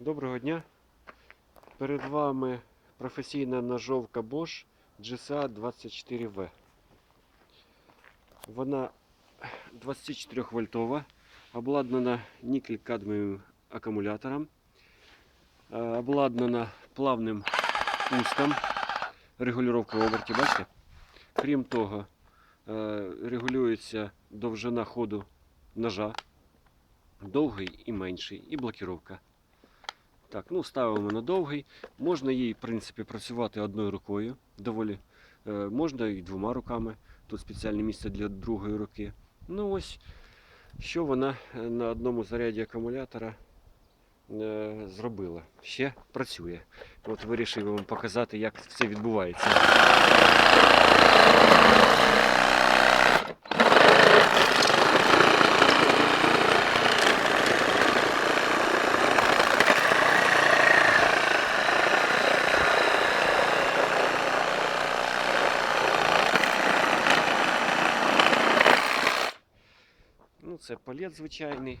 Доброго дня. Перед вами професійна ножовка Bosch GSA 24V. Вона 24 вольтова, обладнана нікель-кадмієвим акумулятором, е, обладнана плавним пуском, регулювання обертів, бачите? Крім того, е, регулюється довжина ходу ножа, довгий і менший, і блокіровка. Так, ну ставимо на довгий. Можна їй, в принципі, працювати одною рукою. Доволі е, можна і двома руками. Тут спеціальне місце для другої руки. Ну ось, що вона е, на одному заряді акумулятора е, зробила. Ще працює. От вирішив вам показати, як це відбувається. Це палет звичайний.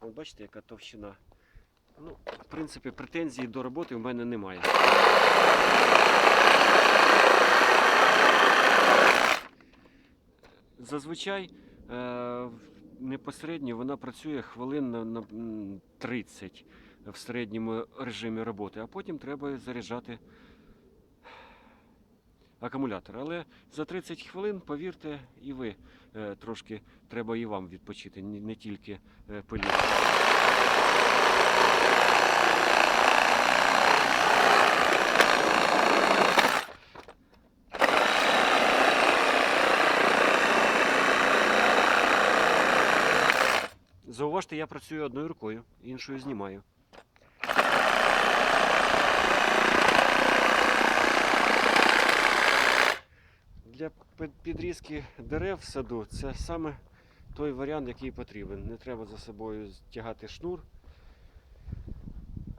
От бачите, яка товщина. Ну, в принципі, претензій до роботи в мене немає. Зазвичай е, непосередньо вона працює хвилин на 30 в середньому режимі роботи, а потім треба заряджати акумулятор. Але за 30 хвилин, повірте, і ви е, трошки треба і вам відпочити, не, тільки е, пилі. Зауважте, я працюю одною рукою, іншою знімаю. Для під- підрізки дерев в саду це саме той варіант, який потрібен. Не треба за собою тягати шнур.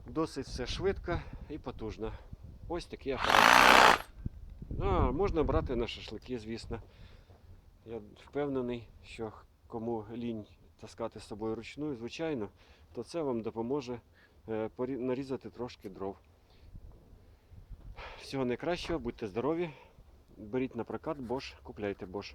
Досить все швидко і потужно. Ось такий апарат. А, можна брати на шашлики, звісно. Я впевнений, що кому лінь таскати з собою ручну, звичайно, то це вам допоможе е, нарізати трошки дров. Всього найкращого, будьте здорові, беріть на прокат Bosch, купляйте Bosch.